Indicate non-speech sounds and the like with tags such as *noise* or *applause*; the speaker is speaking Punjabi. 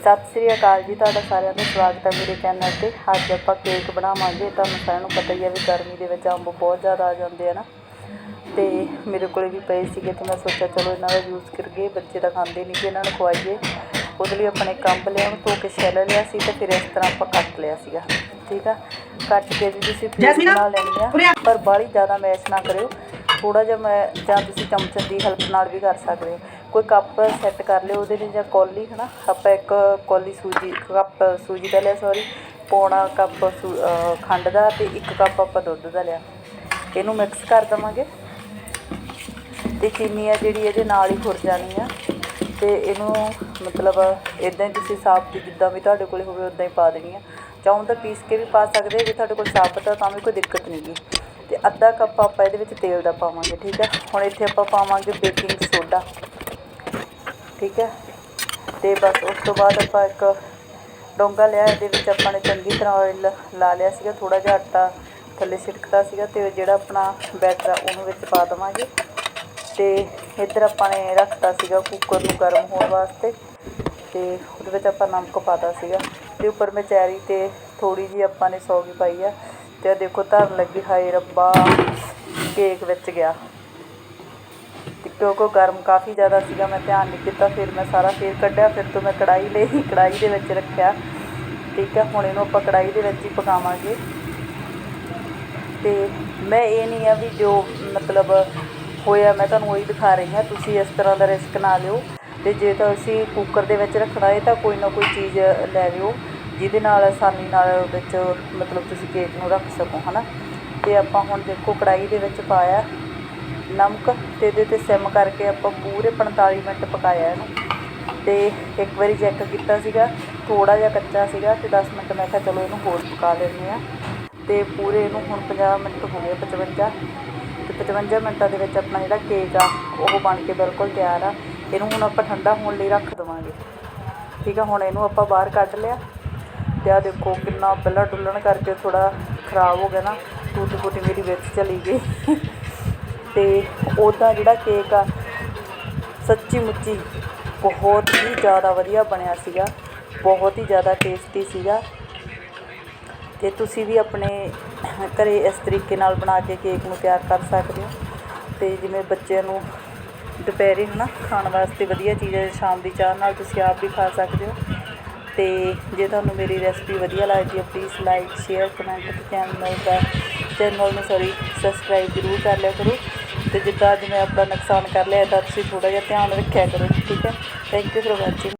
ਸਤਿ ਸ੍ਰੀ ਅਕਾਲ ਜੀ ਤੁਹਾਡਾ ਸਾਰਿਆਂ ਦਾ ਸਵਾਗਤ ਹੈ ਮੇਰੇ ਚੈਨਲ ਤੇ। ਅੱਜ ਆਪਾਂ ਕੇਕ ਬਣਾਵਾਂਗੇ। ਤੁਹਾਨੂੰ ਸਾਰਿਆਂ ਨੂੰ ਪਤਾ ਹੀ ਹੈ ਵੀ ਗਰਮੀ ਦੇ ਵਿੱਚ ਅੰਬ ਬਹੁਤ ਜ਼ਿਆਦਾ ਆ ਜਾਂਦੇ ਆ ਨਾ। ਤੇ ਮੇਰੇ ਕੋਲੇ ਵੀ ਪਏ ਸੀਗੇ ਤੇ ਮੈਂ ਸੋਚਿਆ ਚਲੋ ਇਹਨਾਂ ਦਾ ਯੂਜ਼ ਕਰੀਏ। ਬੱਚੇ ਤਾਂ ਖਾਂਦੇ ਨਹੀਂ ਕਿ ਇਹਨਾਂ ਨੂੰ ਖਵਾਈਏ। ਉਹਦੇ ਲਈ ਆਪਣੇ ਕੰਬ ਲਿਆ ਉਹਨੂੰ ਧੋ ਕੇ ਛਿੱਲ ਲਿਆ ਸੀ ਤੇ ਫਿਰ ਇਸ ਤਰ੍ਹਾਂ ਆਪਾਂ ਕੱਟ ਲਿਆ ਸੀਗਾ। ਠੀਕ ਆ? ਕੱਟ ਕੇ ਵੀ ਤੁਸੀਂ ਪਲੇਟ ਜੈਸਮੀਨਾ, ਬਣਾ ਲੈਣੀ ਆ। ਪਰ ਬਾਹਲੀ ਜ਼ਿਆਦਾ ਮੈਸ਼ ਨਾ ਕਰਿਓ। ਥੋੜ੍ਹਾ ਜਿਹਾ ਮੈਂ, ਜਾਂ ਤੁਸੀਂ ਚਮਚੇ ਦੀ ਹੈਲਪ ਨਾਲ ਵੀ ਕਰ ਸਕਦੇ ਹੋ। ਕੋਈ ਕੱਪ ਸੈੱਟ ਕਰ ਲਿਓ ਉਹਦੇ ਲਈ ਜਾਂ ਕੌਲੀ ਹੈ ਨਾ ਆਪਾਂ ਇੱਕ ਕੌਲੀ ਸੂਜੀ ਕੱਪ ਸੂਜੀ ਦਾ ਲਿਆ ਸੋਰੀ ਪੌਣਾ ਕੱਪ ਸੂ- ਖੰਡ ਦਾ ਅਤੇ ਇੱਕ ਕੱਪ ਆਪਾਂ ਦੁੱਧ ਦਾ ਲਿਆ। ਇਹਨੂੰ ਮਿਕਸ ਕਰ ਦੇਵਾਂਗੇ। ਅਤੇ ਚੀਨੀ ਆ ਜਿਹੜੀ ਇਹਦੇ ਨਾਲ ਹੀ ਖੁਰ ਜਾਣੀ ਆ। ਅਤੇ ਇਹਨੂੰ ਮਤਲਬ ਇਦਾਂ ਹੀ ਤੁਸੀਂ ਸਾਬਤ ਜਿੱਦਾਂ ਵੀ ਤੁਹਾਡੇ ਕੋਲ ਹੋਵੇ ਉਦਾਂ ਹੀ ਪਾ ਦੇਣੀ ਆ। ਚਾਹੋ ਤਾਂ ਪੀਸ ਕੇ ਵੀ ਪਾ ਸਕਦੇ ਜੇ ਤੁਹਾਡੇ ਕੋਲ ਸਾਬਤ ਆ ਤਾਂ ਵੀ ਕੋਈ ਦਿੱਕਤ ਨਹੀਂ ਗੀ। ਤੇ ਅੱਧਾ ਕੱਪ ਆਪਾਂ ਇਹਦੇ ਵਿੱਚ ਤੇਲ ਦਾ ਪਾਵਾਂਗੇ, ਠੀਕ ਹੈ? ਹੁਣ ਇੱਥੇ ਆਪਾਂ ਪਾਵਾਂਗੇ ਬੇਕਿੰਗ ਸੋਡਾ ਠੀਕ ਹੈ? ਤੇ ਬਸ ਉਸ ਤੋਂ ਬਾਅਦ ਆਪਾਂ ਇੱਕ ਡੋਂਗਾ ਲਿਆ, ਇਹਦੇ ਵਿੱਚ ਆਪਾਂ ਨੇ ਚੰਗੀ ਤਰ੍ਹਾਂ ਆਇਲ ਲਾ ਲਿਆ ਸੀਗਾ ਥੋੜਾ ਜਿਹਾ ਆਟਾ ਥੱਲੇ ਛਿੜਕਦਾ ਸੀਗਾ ਤੇ ਜਿਹੜਾ ਆਪਣਾ ਬੈਟਰ ਆ, ਉਹਨੂੰ ਵਿੱਚ ਪਾ ਦੇਵਾਂਗੇ। ਤੇ ਇੱਧਰ ਆਪਾਂ ਨੇ ਰੱਖਤਾ ਸੀਗਾ ਕੁੱਕਰ ਨੂੰ ਗਰਮ ਹੋਣ ਵਾਸਤੇ ਤੇ ਉਹਦੇ ਵਿੱਚ ਆਪਾਂ ਨਮਕ ਪਾਤਾ ਸੀਗਾ। ਤੇ ਉੱਪਰ ਮੈਂ ਚੈਰੀ ਤੇ ਥੋੜੀ ਜੀ ਆਪਾਂ ਨੇ ਸੌਗੀ ਪਾਈ ਆ। ਤੇ ਦੇਖੋ ਧਰਨ ਲੱਗੀ, ਹਾਏ ਰੱਬਾ, ਕੇਕ ਵਿੱਚ ਗਿਆ। ਕਿਉਂਕਿ ਗਰਮ ਕਾਫੀ ਜ਼ਿਆਦਾ ਸੀਗਾ, ਮੈਂ ਧਿਆਨ ਨਹੀਂ ਦਿੱਤਾ ਫਿਰ ਮੈਂ ਸਾਰਾ ਫੇਰ ਕੱਢਿਆ, ਫਿਰ ਤੋਂ ਮੈਂ ਕੜਾਈ ਲਈ *laughs* ਕੜਾਈ ਦੇ ਵਿੱਚ ਰੱਖਿਆ। ਠੀਕ ਹੈ, ਹੁਣ ਇਹਨੂੰ ਆਪਾਂ ਕੜਾਈ ਦੇ ਵਿੱਚ ਹੀ ਪਕਾਵਾਂਗੇ। ਤੇ ਮੈਂ ਇਹ ਨਹੀਂ ਆ ਵੀ ਜੋ ਮਤਲਬ ਹੋਇਆ, ਮੈਂ ਤੁਹਾਨੂੰ ਉਹੀ ਦਿਖਾ ਰਹੀ ਹਾਂ, ਤੁਸੀਂ ਇਸ ਤਰ੍ਹਾਂ ਦਾ ਰਿਸਕ ਨਾ ਲਿਓ। ਤੇ ਜੇ ਤਾਂ ਅਸੀਂ ਕੁੱਕਰ ਦੇ ਵਿੱਚ ਰੱਖਣਾ ਹੈ, ਤਾਂ ਕੋਈ ਨਾ ਕੋਈ ਚੀਜ਼ ਲੈ ਲਿਓ। ਜਿਹਦੇ ਨਾਲ ਆਸਾਨੀ ਨਾਲ ਵਿੱਚ ਮਤਲਬ ਤੁਸੀਂ ਕੇਕ ਨੂੰ ਰੱਖ ਸਕੋ ਹੈ ਨਾ ਅਤੇ ਆਪਾਂ ਹੁਣ ਦੇਖੋ ਕੜਾਹੀ ਦੇ ਵਿੱਚ ਪਾਇਆ ਨਮਕ ਅਤੇ ਇਹਦੇ ਤੇ ਸਿਮ ਕਰਕੇ ਆਪਾਂ ਪੂਰੇ 45 ਮਿੰਟ ਪਕਾਇਆ ਇਹਨੂੰ। ਤੇ ਇੱਕ ਵਾਰੀ ਚੈੱਕ ਕੀਤਾ ਸੀਗਾ ਥੋੜਾ ਜਿਹਾ ਕੱਚਾ ਸੀਗਾ ਤੇ 10 ਮਿੰਟ ਮੈਂ ਕਿਹਾ ਚਲੋ ਇਹਨੂੰ ਹੋਰ ਪਕਾ ਲੈਂਦੇ ਆ ਤੇ ਪੂਰੇ ਇਹਨੂੰ ਹੁਣ 50 ਮਿੰਟ ਹੋ ਗਏ 55 ਤੇ 55 ਮਿੰਟਾਂ ਦੇ ਵਿੱਚ ਆਪਣਾ ਜਿਹੜਾ ਕੇਕ ਆ, ਉਹ ਬਣ ਕੇ ਬਿਲਕੁਲ ਤਿਆਰ ਆ। ਇਹਨੂੰ ਹੁਣ ਆਪਾਂ ਠੰਡਾ ਹੋਣ ਲਈ ਰੱਖ ਦੇਵਾਂਗੇ। ਠੀਕ ਆ, ਹੁਣ ਇਹਨੂੰ ਆਪਾਂ ਬਾਹਰ ਕੱਢ ਲਿਆ। ਤੇ ਆ ਦੇਖੋ ਕਿੰਨਾ ਪਹਿਲਾਂ ਡੁੱਲਣ ਕਰਕੇ ਥੋੜਾ ਖਰਾਬ ਹੋ ਗਿਆ ਨਾ ਟੂਟੀ ਫੂਟੀ ਮੇਰੀ ਵਿੱਚ ਚਲੀ ਗਈ। ਤੇ ਉਹਦਾ ਜਿਹੜਾ ਕੇਕ ਆ ਸੱਚੀ ਮੁੱਚੀ ਬਹੁਤ ਹੀ ਜ਼ਿਆਦਾ ਵਧੀਆ ਬਣਿਆ ਸੀਗਾ, ਬਹੁਤ ਹੀ ਜ਼ਿਆਦਾ ਟੇਸਟੀ ਸੀਗਾ। ਤੇ ਤੁਸੀਂ ਵੀ ਆਪਣੇ ਘਰੇ ਇਸ ਤਰੀਕੇ ਨਾਲ ਬਣਾ ਕੇ ਕੇਕ ਨੂੰ ਤਿਆਰ ਕਰ ਸਕਦੇ ਹੋ। ਤੇ ਜਿਵੇਂ ਬੱਚਿਆਂ ਨੂੰ ਦੁਪਹਿਰੇ ਹਨਾ ਖਾਣ ਵਾਸਤੇ ਵਧੀਆ ਚੀਜ਼ ਹੈ, ਸ਼ਾਮ ਦੀ ਚਾਹ ਨਾਲ ਤੁਸੀਂ ਆਪ ਵੀ ਖਾ ਸਕਦੇ ਹੋ। ਤੇ ਜੇ ਤੁਹਾਨੂੰ ਮੇਰੀ ਰੈਸਪੀ ਵਧੀਆ ਲੱਗਦੀ ਹੈ ਪਲੀਜ਼ ਲਾਈਕ ਸ਼ੇਅਰ ਕਮੈਂਟ ਤੇ ਚੈਨਲ ਦਾ ਚੈਨਲ ਨੂੰ ਸੌਰੀ ਸਬਸਕ੍ਰਾਈਬ ਜ਼ਰੂਰ ਕਰ ਲਿਆ ਕਰੋ। ਤੇ ਜਿੱਦਾਂ ਅੱਜ ਮੈਂ ਆਪਣਾ ਨੁਕਸਾਨ ਕਰ ਲਿਆ ਤਾਂ ਤੁਸੀਂ ਥੋੜਾ ਜਿਹਾ ਧਿਆਨ ਰੱਖਿਆ ਕਰੋ, ਠੀਕ ਹੈ? Thank you for watching